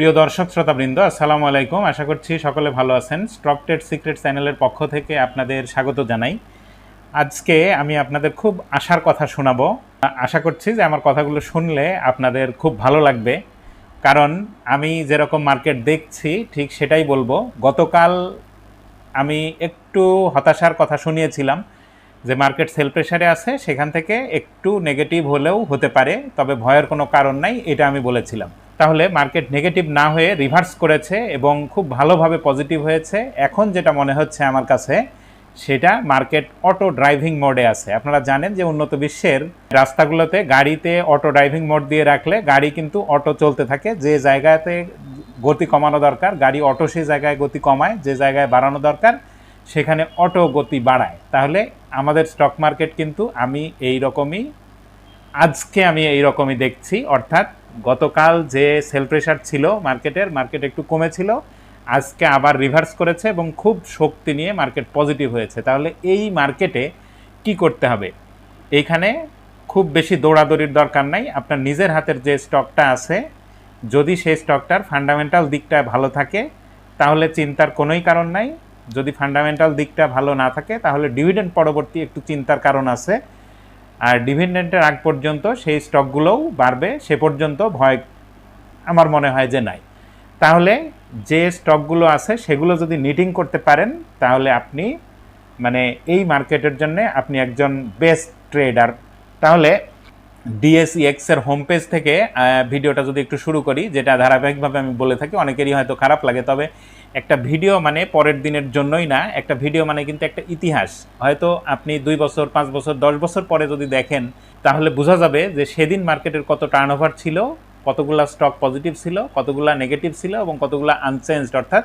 প্রিয় দর্শক, শ্রোতাবৃন্দ, আসসালামু আলাইকুম। আশা করছি সকলে ভালো আছেন। স্টক ট্রেড সিক্রেট চ্যানেলের পক্ষ থেকে আপনাদের স্বাগত জানাই। আজকে আমি আপনাদের খুব আশার কথা শোনাবো। আশা করছি যে আমার কথাগুলো শুনলে আপনাদের খুব ভালো লাগবে। কারণ আমি যেরকম মার্কেট দেখছি, ঠিক সেটাই বলব। গতকাল আমি একটু হতাশার কথা শুনিয়েছিলাম যে মার্কেট সেল প্রেশারে আছে, সেখান থেকে একটু নেগেটিভ হলেও হতে পারে, তবে ভয়ের কোনো কারণ নাই, এটা আমি বলেছিলাম। তাহলে মার্কেট নেগেটিভ না হয়ে রিভার্স করেছে এবং খুব ভালোভাবে পজিটিভ হয়েছে। এখন যেটা মনে হচ্ছে আমার কাছে, সেটা মার্কেট অটো ড্রাইভিং মোডে আছে। আপনারা জানেন যে উন্নত বিশ্বের রাস্তাগুলোতে গাড়িতে অটো ড্রাইভিং মোড দিয়ে রাখলে গাড়ি কিন্তু অটো চলতে থাকে। যে জায়গাতে গতি কমানো দরকার, গাড়ি অটো সেই জায়গায় গতি কমায়, যে জায়গায় বাড়ানো দরকার, সেখানে অটো গতি বাড়ায়। তাহলে আমাদের স্টক মার্কেট কিন্তু আমি এই রকমই আজকে আমি এই রকমই দেখছি, অর্থাৎ গতকাল যে সেল প্রেশার ছিল মার্কেটের মার্কেট একটু কমেছিল, আজকে আবার রিভার্স করেছে এবং খুব শক্তি নিয়ে মার্কেট পজিটিভ হয়েছে। তাহলে এই মার্কেটে কি করতে হবে? এইখানে খুব বেশি দৌড়াদৌড়ির দরকার নাই। আপনার নিজের হাতের যে স্টকটা আছে, যদি সেই স্টকটার ফান্ডামেন্টাল দিকটা ভালো থাকে, তাহলে চিন্তার কোনোই কারণ নাই। যদি ফান্ডামেন্টাল দিকটা ভালো না থাকে, তাহলে ডিভিডেন্ড পরবর্তী একটু চিন্তার কারণ আছে। আর ডিভিডেন্টের আগ পর্যন্ত সেই স্টকগুলোও বাড়বে, সে পর্যন্ত ভয় আমার মনে হয় যে নাই। তাহলে যে স্টকগুলো আছে সেগুলো যদি নিটিং করতে পারেন, তাহলে আপনি মানে এই মার্কেটের জন্যে আপনি একজন বেস্ট ট্রেডার। তাহলে ডিএসইএক্স এর হোম পেজ থেকে ভিডিওটা যদি একটু শুরু করি, যেটা ধারাবাহিকভাবে আমি বলে থাকি, অনেকেরই হয়তো খারাপ লাগে, তবে একটা ভিডিও মানে পরের দিনের জন্যই না, একটা ভিডিও মানে কিন্তু একটা ইতিহাস। হয়তো আপনি দুই বছর, পাঁচ বছর, দশ বছর পরে যদি দেখেন, তাহলে বোঝা যাবে যে সেদিন মার্কেটের কত টার্ন ছিল, কতগুলা স্টক পজিটিভ ছিল, কতগুলা নেগেটিভ ছিল, এবং কতগুলা আনচেঞ্জড অর্থাৎ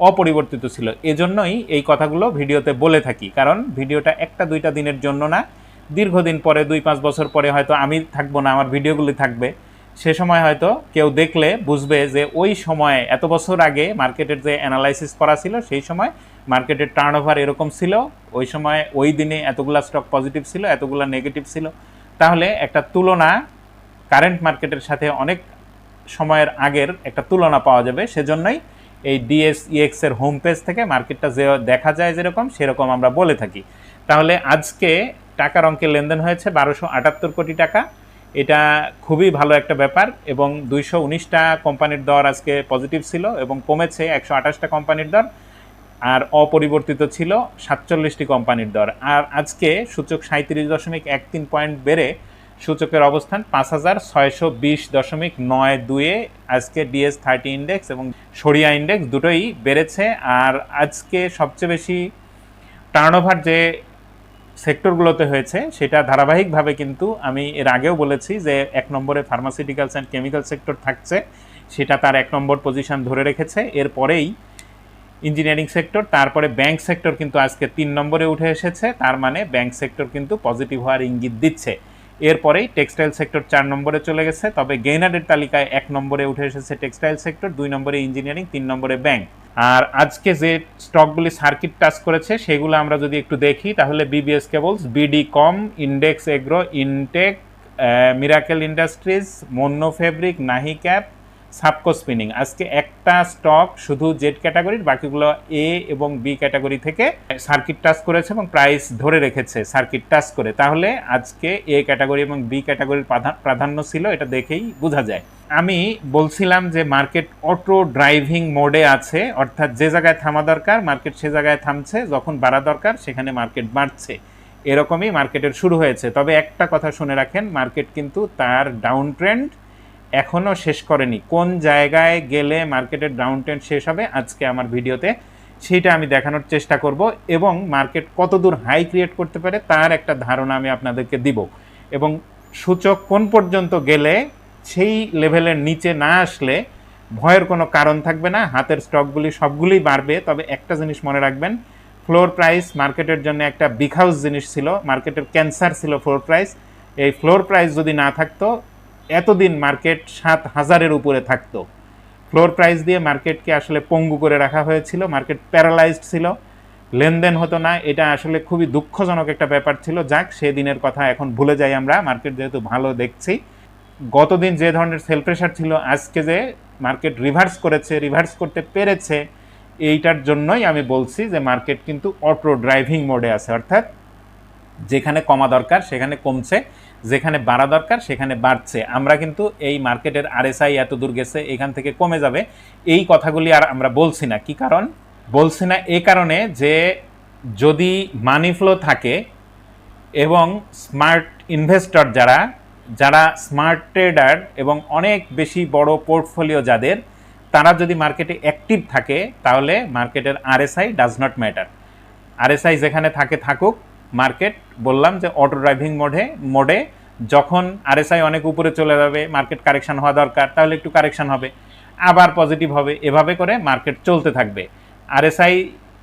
অপরিবর্তিত ছিল। এজন্যই এই কথাগুলো ভিডিওতে বলে থাকি, কারণ ভিডিওটা একটা দুইটা দিনের জন্য না দীর্ঘদিন পরে, দুই পাঁচ বছর পরে হয়তো আমি থাকব না, আমার ভিডিওগুলি থাকবে, সে সময় হয়তো কেউ দেখলে বুঝবে যে ওই সময়ে, এত বছর আগে মার্কেটের যে অ্যানালাইসিস করা ছিল, সেই সময় মার্কেটের টার্ন ওভার এরকম ছিল, ওই সময়, ওই দিনে এতগুলা স্টক পজিটিভ ছিল, এতগুলা নেগেটিভ ছিল। তাহলে একটা তুলনা কারেন্ট মার্কেটের সাথে অনেক সময়ের আগের একটা তুলনা পাওয়া যাবে, সেজন্যই এই ডিএসইএক্স এর হোম পেজ থেকে মার্কেটটা যে দেখা যায় যেরকম, সেরকম আমরা বলে থাকি। তাহলে আজকে টাকার অঙ্কে লেনদেন হয়েছে বারোশো আটাত্তর কোটি টাকা। এটা খুবই ভালো একটা ব্যাপার এবং দুইশো উনিশটা কোম্পানির দর আজকে পজিটিভ ছিল এবং কমেছে একশো আঠাশটা কোম্পানির দর আর অপরিবর্তিত ছিল সাতচল্লিশটি কোম্পানির দর। আর আজকে সূচক সাঁত্রিশ দশমিক এক তিন পয়েন্ট বেড়ে সূচকের অবস্থান পাঁচ হাজার ছয়শো বিশ দশমিক নয় দুয়ে আজকে ডিএস থার্টি ইন্ডেক্স এবং সরিয়া ইন্ডেক্স দুটোই বেড়েছে। আর আজকে সবচেয়ে বেশি টার্নওভার যে সেক্টরগুলোতে হয়েছে, সেটা ধারাবাহিকভাবে কিন্তু আমি এর আগেও বলেছি যে এক নম্বরে ফার্মাসিউটিক্যালস অ্যান্ড কেমিক্যাল সেক্টর থাকছে, সেটা তার এক নম্বর পজিশন ধরে রেখেছে। এরপরেই ইঞ্জিনিয়ারিং সেক্টর তারপরে ব্যাংক সেক্টর কিন্তু আজকে তিন নম্বরে উঠে এসেছে, তার মানে ব্যাংক সেক্টর কিন্তু পজিটিভ হওয়ার ইঙ্গিত দিচ্ছে। এরপরেই টেক্সটাইল সেক্টর চার নম্বরে চলে গেছে, তবে গেইনারের তালিকায় এক নম্বরে উঠে এসেছে টেক্সটাইল সেক্টর দুই নম্বরে ইঞ্জিনিয়ারিং তিন নম্বরে ব্যাংক আর আজকে যে স্টকগুলি সার্কিট টাচ করেছে, সেগুলো আমরা যদি একটু দেখি, তাহলে BBS cables BD com index agro Intech miracle industries Monno fabric Nahee cap সাবকো spinning আজকে একটা স্টক শুধু জেড ক্যাটাগরির বাকিগুলো এ এবং বি ক্যাটাগরি থেকে সার্কিট টাচ করেছে এবং প্রাইস ধরে রেখেছে সার্কিট টাচ করে। তাহলে আজকে এ ক্যাটাগরি এবং বি ক্যাটাগরির প্রাধা- প্রাধান্য ছিল, এটা দেখেই বোঝা যায়। আমি বলছিলাম যে মার্কেট অটো ড্রাইভিং মোডে আছে, অর্থাৎ যে জায়গায় থামা দরকার, মার্কেট সে জায়গায় থামছে, যখন বাড়া দরকার, সেখানে মার্কেট বাড়ছে। এরকমই মার্কেটের শুরু হয়েছে। তবে একটা কথা শুনে রাখেন, মার্কেট কিন্তু তার ডাউন ট্রেন্ড এখনও শেষ করেনি। কোন জায়গায় গেলে মার্কেটের ডাউন ট্রেন্ড শেষ হবে, আজকে আমার ভিডিওতে সেইটা আমি দেখানোর চেষ্টা করব এবং মার্কেট কতদূর হাই ক্রিয়েট করতে পারে, তার একটা ধারণা আমি আপনাদেরকে দিব। এবং সূচক কোন পর্যন্ত গেলে সেই লেভেলের নিচে না আসলে ভয়ের কোনো কারণ থাকবে না, হাতের স্টকগুলি সবগুলোই বাড়বে। তবে একটা জিনিস মনে রাখবেন ফ্লোর প্রাইস মার্কেটের জন্য একটা বিখাউস জিনিস ছিল, মার্কেটের ক্যান্সার ছিল ফ্লোর প্রাইস এই ফ্লোর প্রাইস যদি না থাকতো, এতদিন মার্কেট সাত হাজারের উপরে থাকতো। ফ্লোর প্রাইস দিয়ে মার্কেটকে আসলে পঙ্গু করে রাখা হয়েছিল, মার্কেট প্যারালাইজড ছিল। লেনদেন হতো না, এটা আসলে খুবই দুঃখজনক একটা ব্যাপার ছিল। যাক, সেদিনের কথা এখন ভুলে যাই আমরা, মার্কেট যেহেতু ভালো দেখছি। গতদিন যে ধরনের সেল প্রেশার ছিল, আজকে যে মার্কেট রিভার্স করেছে রিভার্স করতে পেরেছে, এইটার জন্যই আমি বলছি যে মার্কেট কিন্তু অটো ড্রাইভিং মোডে আছে। অর্থাৎ যেখানে কমা দরকার, সেখানে কমছে, যেখানে বাড়া দরকার, সেখানে বাড়ছে। আমরা কিন্তু এই মার্কেটের আরএসআই এত দূর গেছে, এখান থেকে কমে যাবে। এই কথাগুলি আর আমরা বলছি না। কি কারণ? বলছি না এই কারণে যে যদি মানি ফ্লো থাকে এবং স্মার্ট ইনভেস্টর যারা যারা স্মার্ট ট্রেডার এবং অনেক বেশি বড় পোর্টফোলিও যাদের, তারা যদি মার্কেটে অ্যাক্টিভ থাকে, তাহলে মার্কেটের RSI does not matter RSI যেখানে থাকে, থাকুক মার্কেট বললাম যে অটো ড্রাইভিং মোডে মোডে যখন আরএসআই অনেক উপরে চলে যাবে মার্কেট কারেকশন হওয়া দরকার, তাহলে একটু কারেকশন হবে। আবার পজিটিভ হবে, এভাবে করে মার্কেট চলতে থাকবে। আরএসআই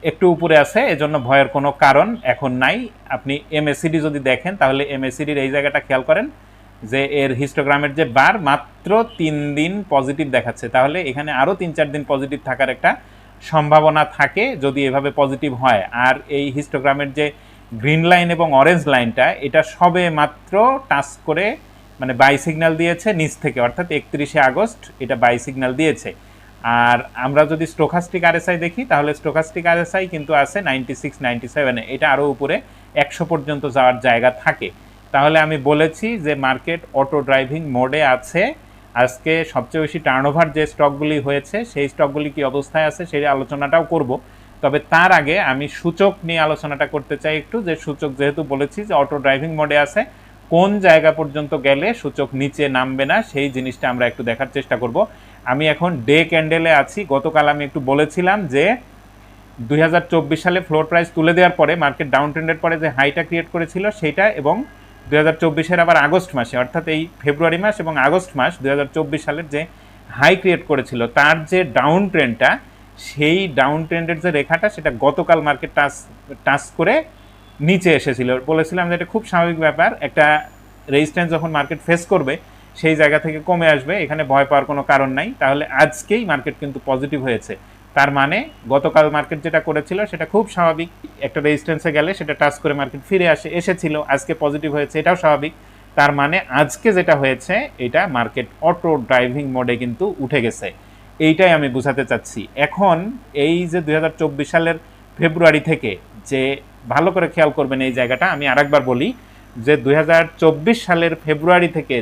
একটু উপরে আছে, এজন্য ভয়ের কোনো কারণ এখন নাই। আপনি এমএসিডি যদি দেখেন, তাহলে এমএসিডির এই জায়গাটা খেয়াল করেন। যে এর হিস্টোগ্রামের যে বার মাত্র তিন দিন পজিটিভ দেখাচ্ছে। তাহলে এখানে আরও তিন চার দিন পজিটিভ থাকার একটা সম্ভাবনা থাকে যদি এভাবে পজিটিভ হয়। আর এই হিস্টোগ্রামের যে গ্রিন লাইন এবং অরেঞ্জ লাইনটা এটা সবে মাত্র টাচ করে মানে বাই সিগন্যাল দিয়েছে নিচ থেকে, অর্থাৎ একত্রিশে আগস্ট এটা বাই সিগন্যাল দিয়েছে। আর আমরা যদি স্টোকাস্টিক আরএসআই দেখি, তাহলে স্টোকাস্টিক আরএসআই কিন্তু আছে নাইনটি সিক্স নাইনটি সেভেনে এটা আরও উপরে একশো পর্যন্ত যাওয়ার জায়গা থাকে। তাহলে আমি বলেছি যে মার্কেট অটো ড্রাইভিং মোডে আছে। আজকে সবচেয়ে বেশি টার্নওভার যে স্টকগুলি হয়েছে, সেই স্টকগুলি কি অবস্থায় আছে সেই আলোচনাটাও করব। তবে তার আগে আমি সূচক নিয়ে আলোচনাটা করতে চাই একটু, যে সূচক যেহেতু বলেছি যে অটো ড্রাইভিং মোডে আছে, কোন জায়গা পর্যন্ত গেলে সূচক নিচে নামবে না সেই জিনিসটা আমরা একটু দেখার চেষ্টা করব। আমি এখন ডে ক্যান্ডেলে আছি, গতকাল আমি একটু বলেছিলাম যে দুই হাজার চব্বিশ সালে ফ্লোর প্রাইস তুলে দেওয়ার পরে মার্কেট ডাউন ট্রেন্ডের পরে যে হাইটা ক্রিয়েট করেছিল সেইটা এবং দুই হাজার চব্বিশের আবার আগস্ট মাসে, অর্থাৎ এই ফেব্রুয়ারি মাস এবং আগস্ট মাস দু হাজার চব্বিশ সালের যে হাই ক্রিয়েট করেছিল, তার যে ডাউন ট্রেন্ডটা সেই ডাউন ট্রেন্ডের যে রেখাটা, সেটা গতকাল মার্কেট টাচ টাচ করে নিচে এসেছিল। বলেছিলাম যে এটা খুব স্বাভাবিক ব্যাপার, একটা রেজিস্ট্যান্স যখন মার্কেট ফেস করবে, সেই জায়গা থেকে কমে আসবে, এখানে ভয় পাওয়ার কোনো কারণ নাই। তাহলে আজকেই মার্কেট কিন্তু পজিটিভ হয়েছে। তার মানে গতকাল মার্কেট যেটা করেছিল সেটা খুব স্বাভাবিক। একটা রেজিস্ট্যান্সে গেলে সেটা টাচ করে মার্কেট ফিরে আসে, এসেছিল, আজকে পজিটিভ হয়েছে, এটাও স্বাভাবিক। তার মানে আজকে যেটা হয়েছে, এটা মার্কেট অটো ড্রাইভিং মোডে কিন্তু উঠে গেছে। এইটাই আমি বুঝাতে চাচ্ছি। এখন এই যে দু হাজার চব্বিশ সালের ফেব্রুয়ারি থেকে যে ভালো করে খেয়াল করবেন এই জায়গাটা, আমি আরেকবার বলি যে দু হাজার চব্বিশ সালের ফেব্রুয়ারি থেকে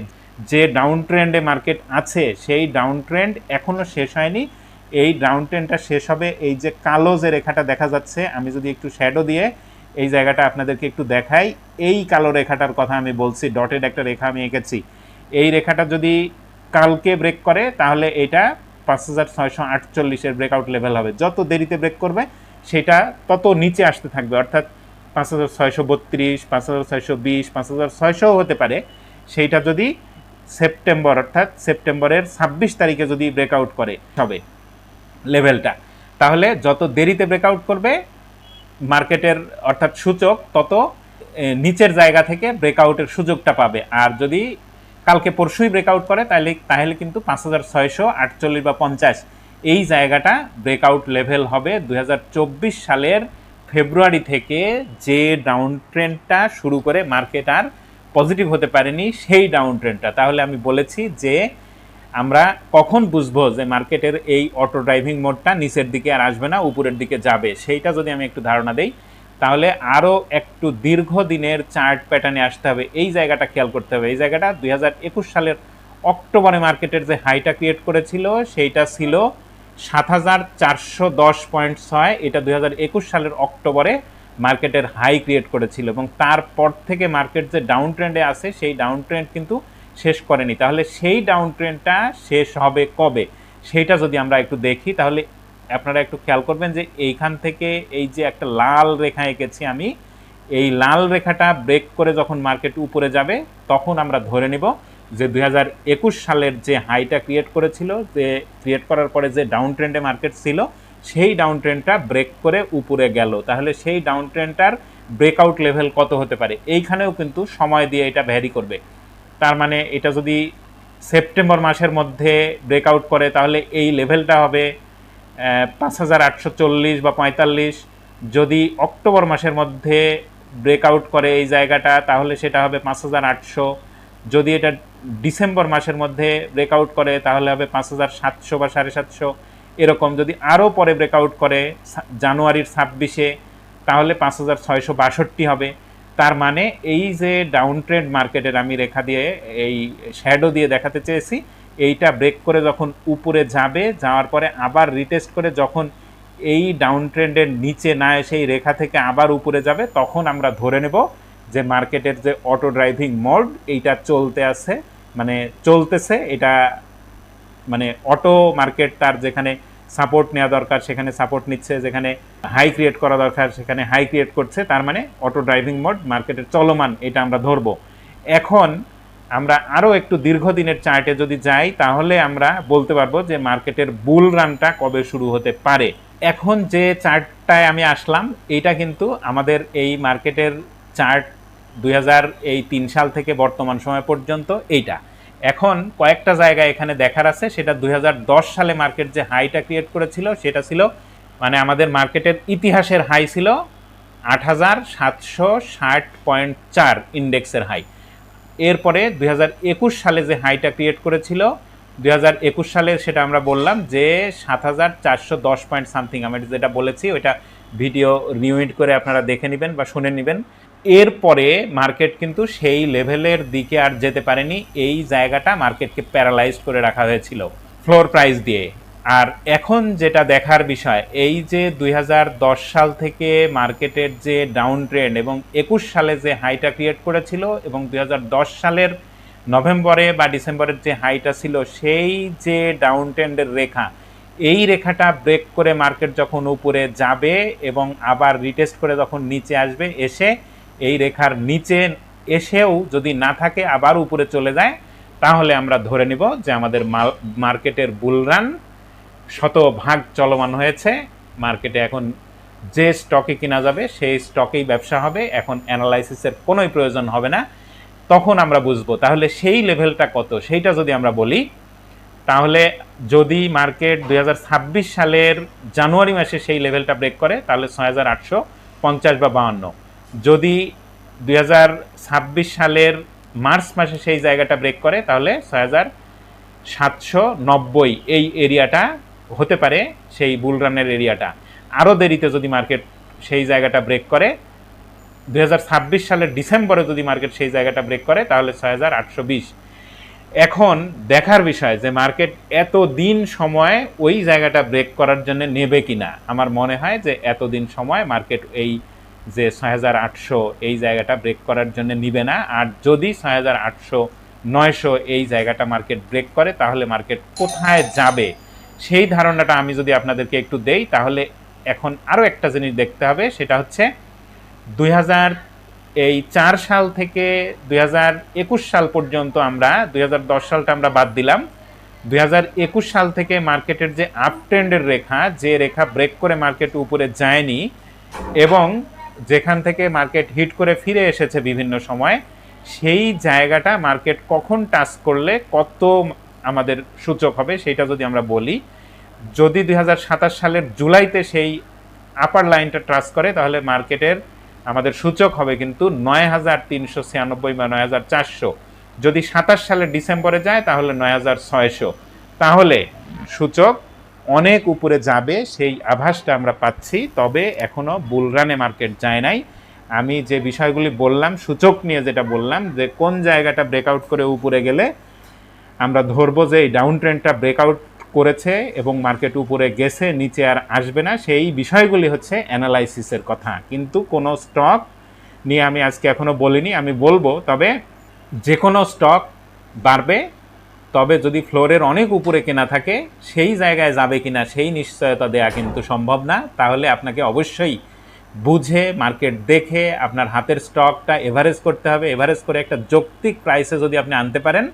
যে ডাউন ট্রেন্ডে মার্কেট আছে, সেই ডাউন ট্রেন্ড এখনও শেষ হয়নি। এই ডাউন ট্রেন্ডটা শেষ হবে। এই যে কালো যে রেখাটা দেখা যাচ্ছে, আমি যদি একটু শ্যাডো দিয়ে এই জায়গাটা আপনাদেরকে একটু দেখাই। এই কালো রেখাটার কথা আমি বলছি ডটেড একটা রেখা আমি এঁকেছি। এই রেখাটা যদি কালকে ব্রেক করে, তাহলে এটা পাঁচ হাজার ছয়শো আটচল্লিশের ব্রেকআউট লেভেল হবে। যত দেরিতে ব্রেক করবে, সেটা তত নিচে আসতে থাকবে। অর্থাৎ পাঁচ হাজার ছয়শো বত্রিশ, পাঁচ হাজার ছয়শো বিশ, পাঁচ হাজার ছয়শোও হতে পারে। সেইটা যদি সেপ্টেম্বর, অর্থাৎ সেপ্টেম্বরের ছাব্বিশ তারিখে যদি ব্রেকআউট করে হবে লেভেলটা। তাহলে যত দেরিতে ব্রেকআউট করবে মার্কেটের অর্থাৎ সূচক, তত নিচের জায়গা থেকে ব্রেকআউটের সুযোগটা পাবে। আর যদি কালকে পরশুই ব্রেকআউট করে তাহলে তাহলে কিন্তু পাঁচ হাজার ছয়শো আটচল্লিশ বা পঞ্চাশ, এই জায়গাটা ব্রেকআউট লেভেল হবে দু হাজার চব্বিশ সালের ফেব্রুয়ারি থেকে যে ডাউন ট্রেন্ডটা শুরু করে মার্কেট আর পজিটিভ হতে পারেনি, সেই ডাউন ট্রেন্ডটা তাহলে আমি বলেছি যে আমরা কখন বুঝব যে মার্কেটের এই অটো ড্রাইভিং মোডটা নিচের দিকে আর আসবে না, উপরের দিকে যাবে? সেইটা যদি আমি একটু ধারণা দেই, তাহলে আরও একটু দীর্ঘদিনের চার্ট প্যাটার্নে আসতে হবে। এই জায়গাটা খেয়াল করতে হবে। এই জায়গাটা দুই হাজার একুশ সালের অক্টোবরে মার্কেটের যে হাইটা ক্রিয়েট করেছিল, সেইটা ছিল সাত হাজার চারশো দশ পয়েন্ট ছয়। এটা দুই হাজার একুশ সালের অক্টোবরে মার্কেটের হাই ক্রিয়েট করেছিল এবং তারপর থেকে মার্কেট যে ডাউন ট্রেন্ডে আছে, সেই ডাউন ট্রেন্ড কিন্তু শেষ করেনি। তাহলে সেই ডাউন ট্রেনটা শেষ হবে কবে? সেইটা যদি আমরা একটু দেখি, তাহলে আপনারা একটু খেয়াল করবেন যে এইখান থেকে এই যে একটা লাল রেখা এঁকেছি আমি, এই লাল রেখাটা ব্রেক করে যখন মার্কেট উপরে যাবে, তখন আমরা ধরে নিব যে দুই হাজার একুশ সালের যে হাইটা ক্রিয়েট করেছিল, যে ক্রিয়েট করার পরে যে ডাউন ট্রেন্ডে মার্কেট ছিল, সেই ডাউন ট্রেন্ডটা ব্রেক করে উপরে গেল। তাহলে সেই ডাউন ট্রেন্ডটার ব্রেকআউট লেভেল কত হতে পারে? এইখানেও কিন্তু সময় দিয়ে এটা ভ্যারি করবে। তার মানে এটা যদি সেপ্টেম্বর মাসের মধ্যে ব্রেকআউট করে, তাহলে এই লেভেলটা হবে পাঁচ হাজার আটশো চল্লিশ বা পঁয়তাল্লিশ। যদি অক্টোবর মাসের মধ্যে ব্রেকআউট করে এই জায়গাটা, তাহলে সেটা হবে পাঁচ হাজার আটশো। যদি এটা ডিসেম্বর মাসের মধ্যে ব্রেকআউট করে, তাহলে হবে পাঁচ হাজার সাতশো বা সাড়ে সাতশো। এরকম যদি আরও পরে ব্রেকআউট করে জানুয়ারির ছাব্বিশে, তাহলে পাঁচ হাজার ছয়শো বাষট্টি হবে। তার মানে এই যে ডাউন ট্রেন্ড মার্কেটের আমি রেখা দিয়ে এই শ্যাডো দিয়ে দেখাতে চেয়েছি, এইটা ব্রেক করে যখন উপরে যাবে, যাওয়ার পরে আবার রিটেস্ট করে যখন এই ডাউন ট্রেন্ডের নিচে না এসে এই রেখা থেকে আবার উপরে যাবে, তখন আমরা ধরে নেব যে মার্কেটের যে অটো ড্রাইভিং মোড এইটা চলতে আছে মানে চলতেছে, এটা মানে অটো মার্কেট তার যেখানে সাপোর্ট নেওয়া দরকার, সেখানে সাপোর্ট নিচ্ছে, যেখানে হাই ক্রিয়েট করা দরকার, সেখানে হাই ক্রিয়েট করছে, তার মানে অটো ড্রাইভিং মোড মার্কেটের চলমান, এটা আমরা ধরবো। এখন আমরা আরও একটু দীর্ঘদিনের চার্টে যদি যাই, তাহলে আমরা বলতে পারব যে মার্কেটের বুল রানটা কবে শুরু হতে পারে। এখন যে চার্টটায় আমি আসলাম, এইটা কিন্তু আমাদের এই মার্কেটের চার্ট দুই এই তিন সাল থেকে বর্তমান সময় পর্যন্ত এইটা। এখন কয়েকটা জায়গা এখানে দেখার আছে। সেটা দুই হাজার দশ সালে মার্কেট যে হাইটা ক্রিয়েট করেছিল, সেটা ছিল মানে আমাদের মার্কেটের ইতিহাসের হাই ছিল আট হাজার সাতশো ষাট পয়েন্ট চার ইন্ডেক্সের হাই এরপরে দু হাজার একুশ সালে যে হাইটা ক্রিয়েট করেছিল দু হাজার একুশ সালে সেটা আমরা বললাম যে সাত হাজার চারশো দশ পয়েন্ট সামথিং আমি যেটা বলেছি, ওইটা ভিডিও রিউইড করে আপনারা দেখে নেবেন বা শুনে নেবেন। এরপরে মার্কেট কিন্তু সেই লেভেলের দিকে আর যেতে পারেনি। এই জায়গাটা মার্কেটকে প্যারালাইজ করে রাখা হয়েছিল ফ্লোর প্রাইস দিয়ে। আর এখন যেটা দেখার বিষয়, এই যে দুই হাজার দশ সাল থেকে মার্কেটের যে ডাউন ট্রেন্ড এবং একুশ সালে যে হাইটা ক্রিয়েট করেছিল এবং দুই হাজার দশ সালের নভেম্বরে বা ডিসেম্বরের যে হাইটা ছিল, সেই যে ডাউন ট্রেন্ডের রেখা, এই রেখাটা ব্রেক করে মার্কেট যখন উপরে যাবে এবং আবার রিটেস্ট করে যখন নিচে আসবে, এসে এই রেখার নিচে এসেও যদি না থাকে, আবার উপরে চলে যায়, তাহলে আমরা ধরে নিব যে আমাদের মার্কেটের বুলরান শত ভাগ চলমান হয়েছে। মার্কেটে এখন যে স্টকে কিনা যাবে, সেই স্টকেই ব্যবসা হবে। এখন অ্যানালাইসিসের কোনোই প্রয়োজন হবে না। তখন আমরা বুঝব, তাহলে সেই লেভেলটা কত? সেইটা যদি আমরা বলি, তাহলে যদি মার্কেট দু হাজার ছাব্বিশ সালের জানুয়ারি মাসে সেই লেভেলটা ব্রেক করে, তাহলে ছয় হাজার আটশো পঞ্চাশ বা বাহান্ন। যদি দু হাজার ছাব্বিশ সালের মার্চ মাসে সেই জায়গাটা ব্রেক করে, তাহলে ছয় সাতশো নব্বই এই এরিয়াটা হতে পারে, সেই বুলরানের এরিয়াটা। আরও দেরিতে যদি মার্কেট সেই জায়গাটা ব্রেক করে দু হাজার ছাব্বিশ সালের ডিসেম্বরে যদি মার্কেট সেই জায়গাটা ব্রেক করে, তাহলে ছয় হাজার আটশো বিশ। এখন দেখার বিষয় যে মার্কেট এত দিন সময় ওই জায়গাটা ব্রেক করার জন্য নেবে কিনা, আমার মনে হয় যে এত দিন সময় মার্কেট এই যে ছয় হাজার আটশো এই জায়গাটা ব্রেক করার জন্য নিবে না। আর যদি ছয় হাজার নয়শো এই জায়গাটা মার্কেট ব্রেক করে, তাহলে মার্কেট কোথায় যাবে? সেই ধারণাটা আমি যদি আপনাদেরকে একটু দেই, তাহলে এখন আরও একটা জিনিস দেখতে হবে, সেটা হচ্ছে দুই হাজার এই চার সাল থেকে দুই হাজার একুশ সাল পর্যন্ত আমরা, দুই হাজার দশ সালটা আমরা বাদ দিলাম। দুই হাজার একুশ সাল থেকে মার্কেটের যে আপ ট্রেন্ডের রেখা, যে রেখা ব্রেক করে মার্কেট উপরে যায়নি, এবং যেখান থেকে মার্কেট হিট করে ফিরে এসেছে বিভিন্ন সময়, সেই জায়গাটা মার্কেট কখন টাচ করলে কত আমাদের সূচক হবে সেটা যদি আমরা বলি, যদি দু হাজার সাতাশ সালের জুলাইতে সেই আপার লাইনটা ট্রাস করে, তাহলে মার্কেটের আমাদের সূচক হবে কিন্তু নয় হাজার তিনশো ছিয়ানব্বই বা নয় হাজার চারশো। যদি সাতাশ সালের ডিসেম্বরে যায়, তাহলে নয় হাজার ছয়শো। তাহলে সূচক অনেক উপরে যাবে, সেই আভাসটা আমরা পাচ্ছি। তবে এখনও বুলরানে মার্কেট যায় নাই। আমি যে বিষয়গুলি বললাম, সূচক নিয়ে যেটা বললাম, যে কোন জায়গাটা ব্রেকআউট করে উপরে গেলে আমরা ধরবো যে এই ডাউন ট্রেন্ডটা ব্রেকআউট করেছে এবং মার্কেট উপরে গেছে, নিচে আর আসবে না। সেই বিষয়গুলি হচ্ছে অ্যানালাইসিসের কথা। কিন্তু কোনো স্টক নিয়ে আমি আজকে এখনও বলিনি, আমি বলব, তবে যে কোনো স্টক বাড়বে তবে যদি ফ্লোরের অনেক উপরে কেনা থাকে, সেই জায়গায় যাবে কিনা সেই নিশ্চয়তা দেয়া কিন্তু সম্ভব না। তাহলে আপনাকে অবশ্যই বুঝে, মার্কেট দেখে আপনার হাতের স্টকটা এভারেজ করতে হবে। এভারেজ করে একটা যৌক্তিক প্রাইসে যদি আপনি আনতে পারেন,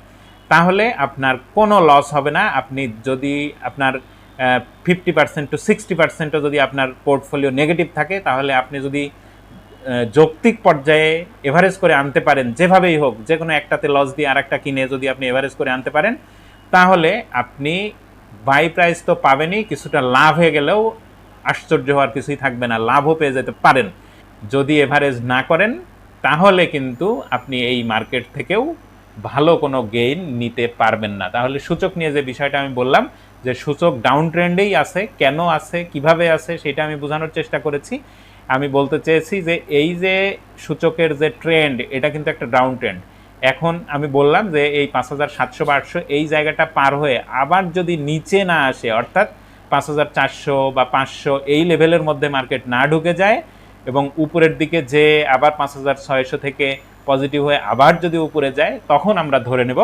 তাহলে আপনার কোনো লস হবে না। আপনি যদি আপনার ফিফটি পার্সেন্ট টু সিক্সটি পার্সেন্টও যদি আপনার পোর্টফোলিও নেগেটিভ থাকে, তাহলে আপনি যদি যৌক্তিক পর্যায়ে এভারেজ করে আনতে পারেন, যেভাবেই হোক যে কোনো একটাতে লস দিয়ে আর একটা কিনে যদি আপনি এভারেজ করে আনতে পারেন, তাহলে আপনি বাই প্রাইস তো পাবেনই, কিছুটা লাভ হয়ে গেলেও আশ্চর্য হওয়ার কিছুই থাকবে না, লাভও পেয়ে যেতে পারেন। যদি এভারেজ না করেন, তাহলে কিন্তু আপনি এই মার্কেট থেকেও ভালো কোনো গেইন নিতে পারবেন না। তাহলে সূচক নিয়ে যে বিষয়টা আমি বললাম, যে সূচক ডাউন ট্রেন্ডেই আছে, কেন আছে, কীভাবে আছে, সেটা আমি বোঝানোর চেষ্টা করেছি। আমি বলতে চেয়েছি যে এই যে সূচকের যে ট্রেন্ড এটা কিন্তু একটা ডাউন ট্রেন্ড এখন আমি বললাম যে এই পাঁচ হাজার সাতশো বা আটশো এই জায়গাটা পার হয়ে আবার যদি নিচে না আসে, অর্থাৎ পাঁচ হাজার চারশো বা পাঁচশো এই লেভেলের মধ্যে মার্কেট না ঢুকে যায় এবং উপরের দিকে যে আবার পাঁচ হাজার ছয়শো থেকে পজিটিভ হয়ে আবার যদি উপরে যায়, তখন আমরা ধরে নেব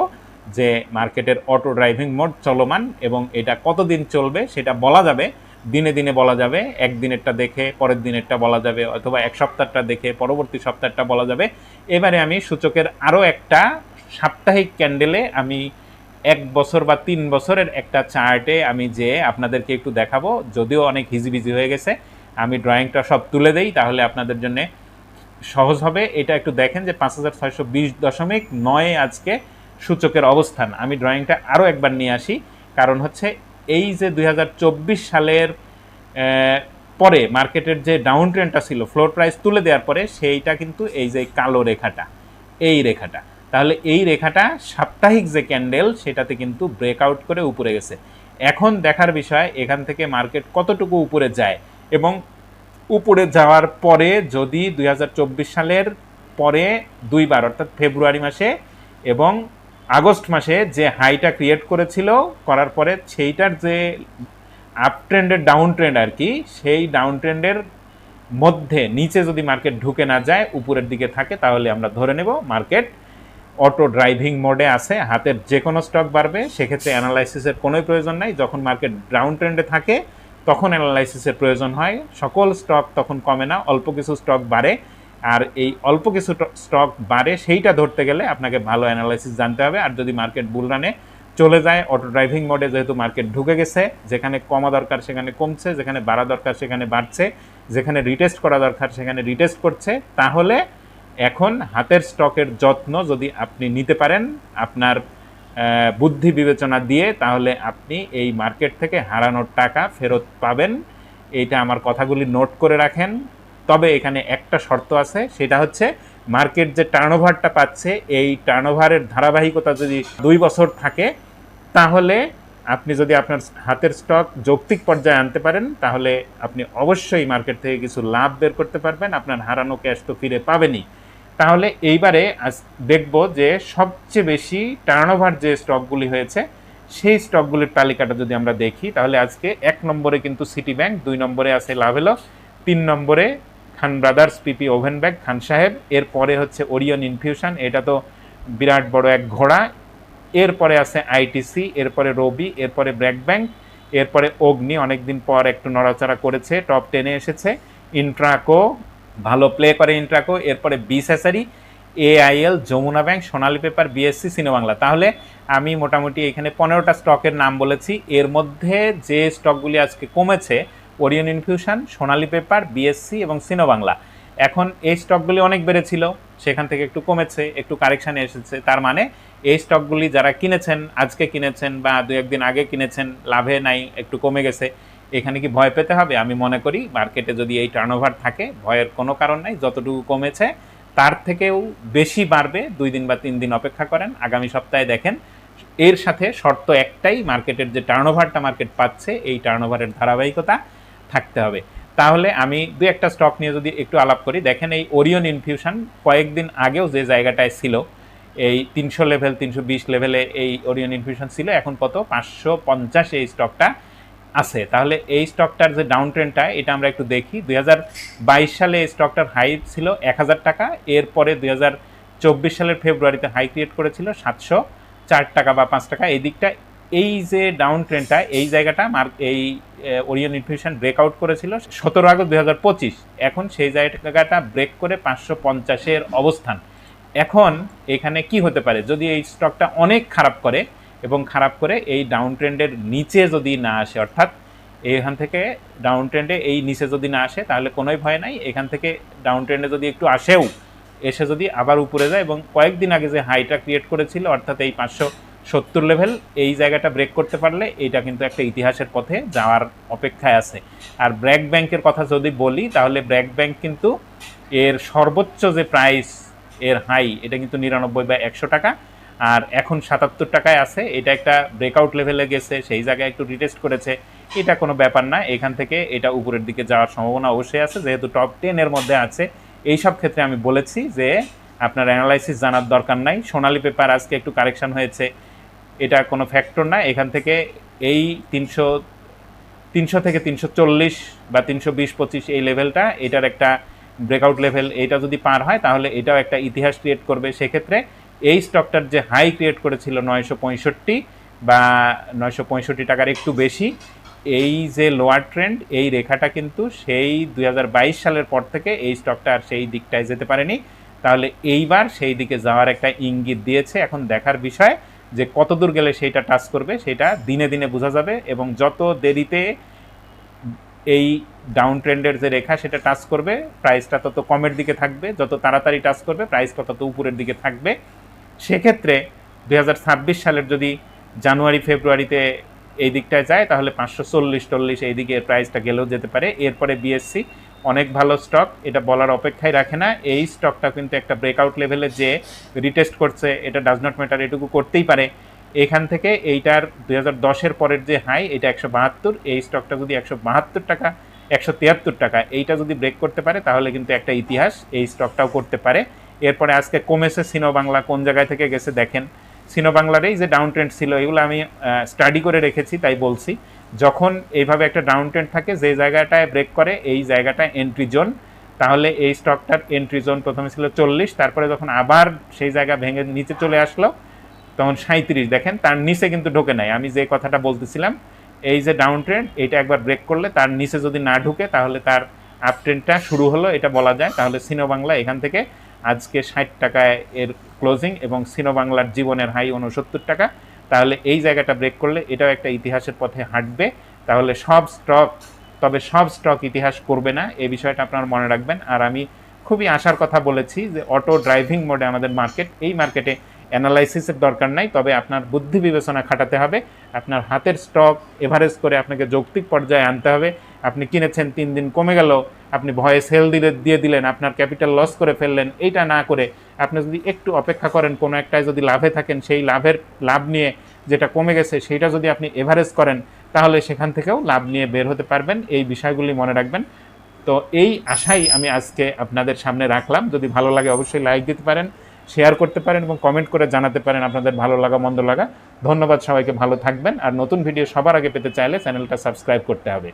যে মার্কেটের অটো ড্রাইভিং মোড চলমান এবং এটা কতদিন চলবে সেটা বলা যাবে। দিনে দিনে বলা যাবে একদিনেরটা দেখে পরের দিনেরটা বলা যাবে, অথবা এক সপ্তাহটা দেখে পরবর্তী সপ্তাহটা বলা যাবে। এবারে আমি সূচকের আরও একটা সাপ্তাহিক ক্যান্ডেলে আমি এক বছর বা তিন বছরের একটা চার্টে আমি যে আপনাদেরকে একটু দেখাবো, যদিও অনেক হিজিবিজি হয়ে গেছে, আমি ড্রয়িংটা সব তুলে দেই, তাহলে আপনাদের জন্য সহজ হবে। এটা একটু দেখেন যে পাঁচ হাজার ছয়শো বিশ দশমিক নয় আজকে সূচকের অবস্থান। আমি ড্রয়িংটা আরও একবার নিয়ে আসি, কারণ হচ্ছে এই যে দু হাজার চব্বিশ সালের পরে মার্কেটের যে ডাউন ট্রেন্ডটা ছিল ফ্লোর প্রাইস তুলে দেওয়ার পরে সেইটা কিন্তু এই যে কালো রেখাটা, এই রেখাটা। তাহলে এই রেখাটা সাপ্তাহিক যে ক্যান্ডেল সেটাতে কিন্তু ব্রেকআউট করে উপরে গেছে। এখন দেখার বিষয়, এখান থেকে মার্কেট কতটুকু উপরে যায় এবং উপরে যাওয়ার পরে যদি দুই হাজার চব্বিশ সালের পরে দুইবার, অর্থাৎ ফেব্রুয়ারি মাসে এবং আগস্ট মাসে যে হাইটা ক্রিয়েট করেছিল, করার পরে সেইটার যে আপ ট্রেন্ডের ডাউন ট্রেন্ড আর কি, সেই ডাউন ট্রেন্ডের মধ্যে, নিচে যদি মার্কেট ঢুকে না যায়, উপরের দিকে থাকে, তাহলে আমরা ধরে নেব মার্কেট অটো ড্রাইভিং মোডে আছে, হাতের যে কোনো স্টক বাড়বে। সেক্ষেত্রে অ্যানালাইসিসের কোনোই প্রয়োজন নাই। যখন মার্কেট ডাউন ট্রেন্ডে থাকে, তখন অ্যানালাইসিসের প্রয়োজন হয়। সকল স্টক তখন কমে না, অল্প কিছু স্টক বাড়ে। আর এই অল্প কিছু স্টক বাড়ে, সেইটা ধরতে গেলে আপনাকে ভালো অ্যানালাইসিস জানতে হবে। আর যদি মার্কেট বুলরানে চলে যায় অটো ড্রাইভিং মোডে যেহেতু মার্কেট ঢুকে গেছে, যেখানে কমা দরকার সেখানে কমছে, যেখানে বাড়া দরকার সেখানে বাড়ছে, যেখানে রিটেস্ট করা দরকার সেখানে রিটেস্ট করছে, তাহলে এখন হাতের স্টকের যত্ন যদি আপনি নিতে পারেন, আপনার বুদ্ধি বিবেচনা দিয়ে, তাহলে আপনি এই মার্কেট থেকে হারানোর টাকা ফেরত পাবেন। এইটা আমার কথাগুলি নোট করে রাখেন। তবে এখানে একটা শর্ত আছে, সেটা হচ্ছে মার্কেট যে টার্নওভারটা পাচ্ছে, এই টার্নওভারের ধারাবাহিকতা যদি দুই বছর থাকে, তাহলে আপনি যদি আপনার হাতের স্টক যৌক্তিক পর্যায়ে আনতে পারেন, তাহলে আপনি অবশ্যই মার্কেট থেকে কিছু লাভ বের করতে পারবেন, আপনার হারানো ক্যাশ তো ফিরে পাবেনই। তাহলে এইবারে আজ দেখব যে সবচেয়ে বেশি টার্নওভার যে স্টকগুলি হয়েছে, সেই স্টকগুলির তালিকাটা যদি আমরা দেখি, তাহলে আজকে এক নম্বরে কিন্তু সিটি ব্যাংক দুই নম্বরে আছে লাভেলো তিন নম্বরে Khan brothers PP woven bag Khan সাহেব। এরপরে হচ্ছে ওরিয়ন ইনফিউশন, এটা তো বিরাট বড় এক ঘোড়া। এরপরে আছে আইটিসি এরপরে রবি এরপরে ব্র্যাক ব্যাংক এরপরে অগ্নি অনেকদিন পর একটু নড়াচড়া করেছে, টপ টেনে এসেছে। ইন্ট্রাকো, ভালো প্লে করে ইন্ট্রাকো এরপরে বিসেসারি, AIL, Jamuna bank, Sonali paper, BSC Sinobangla. তাহলে আমি মোটামুটি এখানে পনেরোটা স্টকের নাম বলেছি। এর মধ্যে যে স্টকগুলি আজকে কমেছে Orion infusion, Sonali paper BSC এবং সিনোবাংলা। এখন এই স্টকগুলি অনেক বেড়েছিল, সেখান থেকে একটু কমেছে, একটু কারেকশানে এসেছে। তার মানে এই স্টকগুলি যারা কিনেছেন, আজকে কিনেছেন বা দু একদিন আগে কিনেছেন, লাভে নাই, একটু কমে গেছে, এখানে কি ভয় পেতে হবে? আমি মনে করি মার্কেটে যদি এই টার্নওভার থাকে, ভয়ের কোনো কারণ নাই, যতটুকু কমেছে, তার থেকেও বেশি বাড়বে, দুই দিন বা তিন দিন অপেক্ষা করেন, আগামী সপ্তাহে দেখেন। এর সাথে শর্ত একটাই, মার্কেটের যে টার্নওভারটা মার্কেট পাচ্ছে, এই টার্নওভারের ধারাবাহিকতা থাকতে হবে। তাহলে আমি দু একটা স্টক নিয়ে যদি একটু আলাপ করি, দেখেন এই ওরিয়ন ইনফিউশন কয়েকদিন আগেও যে জায়গাটায় ছিল, এই তিনশো লেভেল তিনশো বিশ লেভেলে এই ওরিয়ন ইনফিউশন ছিল, এখন কত? পাঁচশো পঞ্চাশ এই স্টকটা আছে। তাহলে এই স্টকটার যে ডাউন ট্রেনটা এটা আমরা একটু দেখি। দু হাজার বাইশ সালে এই স্টকটার হাই ছিল এক হাজার টাকা, এরপরে দুই চব্বিশ সালের ফেব্রুয়ারিতে হাই ক্রিয়েট করেছিল সাতশো চার টাকা বা পাঁচ টাকা। এই দিকটা, এই যে ডাউন ট্রেনটা এই জায়গাটা মার্ক এই ওরিয়ন ইনফিউশন ব্রেকআউট করেছিল সতেরো আগস্ট দুই হাজার পঁচিশ। এখন সেই জায়গাটা ব্রেক করে পাঁচশো পঞ্চাশের অবস্থান। এখন এখানে কি হতে পারে? যদি এই স্টকটা অনেক খারাপ করে এবং খারাপ করে এই ডাউন ট্রেন্ডের নিচে যদি না আসে, অর্থাৎ এখান থেকে ডাউন ট্রেন্ডে এই নিচে যদি না আসে, তাহলে কোনোই ভয় নাই। এখান থেকে ডাউন ট্রেন্ডে যদি একটু আসেও, এসে যদি আবার উপরে যায় এবং কয়েকদিন আগে যে হাইটা ক্রিয়েট করেছিল, অর্থাৎ এই পাঁচশো সত্তর লেভেল এই জায়গাটা ব্রেক করতে পারলে এটা কিন্তু একটা ইতিহাসের পথে যাওয়ার অপেক্ষায় আছে। আর ব্র্যাক ব্যাংকের কথা যদি বলি, তাহলে ব্র্যাক ব্যাংক কিন্তু এর সর্বোচ্চ যে প্রাইস এর হাই এটা কিন্তু নিরানব্বই বা একশো টাকা। আর এখন সাতাত্তর টাকায় আছে, এটা একটা ব্রেকআউট লেভেলে গেছে, সেই জায়গায় একটু রিটেস্ট করেছে। এটা কোনো ব্যাপার না, এখান থেকে এটা উপরের দিকে যাওয়ার সম্ভাবনা অবশ্যই আছে, যেহেতু টপ টেনের মধ্যে আছে। এই সব ক্ষেত্রে আমি বলেছি যে আপনার অ্যানালাইসিস জানার দরকার নাই। সোনালী পেপার আজকে একটু কারেকশন হয়েছে। এটা কোনো ফ্যাক্টর না এখান থেকে এই তিনশো তিনশো থেকে তিনশো চল্লিশ বা তিনশো বিশ, পঁচিশ এই লেভেলটা এটার একটা ব্রেকআউট লেভেল এটা যদি পার হয়, তাহলে এটাও একটা ইতিহাস ক্রিয়েট করবে। সেক্ষেত্রে এই স্টকটার যে হাই ক্রিয়েট করেছিল নয়শো পঁয়ষট্টি বা নয়শো পঁয়ষট্টি টাকার একটু বেশি, এই যে লোয়ার ট্রেন্ড এই রেখাটা কিন্তু সেই দু হাজার বাইশ সালের পর থেকে এই স্টকটা আর সেই দিকটায় যেতে পারেনি। তাহলে এইবার সেই দিকে যাওয়ার একটা ইঙ্গিত দিয়েছে। এখন দেখার বিষয় যে কত দূর গেলে সেইটা টাচ করবে সেটা দিনে দিনে বোঝা যাবে এবং যত দেরিতে এই ডাউন ট্রেন্ডের যে রেখা সেটা টাচ করবে প্রাইসটা তত কমের দিকে থাকবে, যত তাড়াতাড়ি টাচ করবে প্রাইসটা তত উপরের দিকে থাকবে। সেক্ষেত্রে দু হাজার ছাব্বিশ সালের যদি জানুয়ারি, ফেব্রুয়ারিতে এই দিকটায় যায়, তাহলে পাঁচশো চল্লিশ টল্লিশ এই দিকে প্রাইসটা গেলেও যেতে পারে। এরপরে বিএসসি অনেক ভালো স্টক এটা বলার অপেক্ষায় রাখে না। এই স্টকটা কিন্তু একটা ব্রেকআউট লেভেলে যে রিটেস্ট করছে, এটা ডাজ নট ম্যাটার এটুকু করতেই পারে। এখান থেকে এইটার দুই হাজার দশের পরের যে হাই এটা একশো বাহাত্তর, এই স্টকটা যদি একশো বাহাত্তর টাকা, একশো তিয়াত্তর টাকা, এইটা যদি ব্রেক করতে পারে, তাহলে কিন্তু একটা ইতিহাস, এই স্টকটাও করতে পারে। এরপরে আজকে কমেছে সিনো বাংলা কোন জায়গায় থেকে গেছে দেখেন। সিনো বাংলার এই যে ডাউন ট্রেন্ড ছিল, এগুলো আমি স্টাডি করে রেখেছি, তাই বলছি। যখন এইভাবে একটা ডাউন ট্রেন্ড থাকে, যে জায়গাটায় ব্রেক করে, এই জায়গাটা এন্ট্রি জোন তাহলে এই স্টকটার এন্ট্রি জোন প্রথমে ছিল চল্লিশ, তারপরে যখন আবার সেই জায়গা ভেঙে নিচে চলে আসলো, তখন সাঁত্রিশ দেখেন, তার নিচে কিন্তু ঢোকে নাই। আমি যে কথাটা বলতেছিলাম, এই যে ডাউন ট্রেন্ড এটা একবার ব্রেক করলে তার নিচে যদি না ঢুকে, তাহলে তার আপ ট্রেন্ডটা শুরু হলো, এটা বলা যায়। তাহলে সিনো বাংলা এখান থেকে আজকে ষাট টাকায় এর ক্লোজিং এবং সিনো বাংলার জীবনের হাই উনসত্তর টাকা। তাহলে এই জায়গাটা ব্রেক করলে এটাও একটা ইতিহাসের পথে হাঁটবে। তাহলে সব স্টক তবে সব স্টক ইতিহাস করবে না, এই বিষয়টা আপনারা মনে রাখবেন। আর আমি খুবই আশার কথা বলেছি যে অটো ড্রাইভিং মোডে আমাদের মার্কেট এই মার্কেটে অ্যানালাইসিসের দরকার নাই, তবে আপনার বুদ্ধি বিবেচনা খাটাতে হবে। আপনার হাতের স্টক এভারেজ করে আপনাকে যৌক্তিক পর্যায়ে আনতে হবে। আপনি কিনেছেন, তিন দিন কমে গেল আপনি ভয়ে সেল দিলে, দিয়ে দিলেন, আপনার ক্যাপিটাল লস করে ফেললেন, এইটা না করে আপনি যদি একটু অপেক্ষা করেন, কোনো একটায় যদি লাভে থাকেন, সেই লাভের লাভ নিয়ে যেটা কমে গেছে, সেইটা যদি আপনি এভারেজ করেন, তাহলে সেখান থেকেও লাভ নিয়ে বের হতে পারবেন। এই বিষয়গুলি মনে রাখবেন। তো এই আশাই আমি আজকে আপনাদের সামনে রাখলাম। যদি ভালো লাগে, অবশ্যই লাইক দিতে পারেন শেয়ার করতে পারেন এবং কমেন্ট করে জানাতে পারেন আপনাদের ভালো লাগা, মন্দ লাগা। ধন্যবাদ সবাইকে, ভালো থাকবেন। আর নতুন ভিডিও সবার আগে পেতে চাইলে চ্যানেলটা সাবস্ক্রাইব করতে হবে।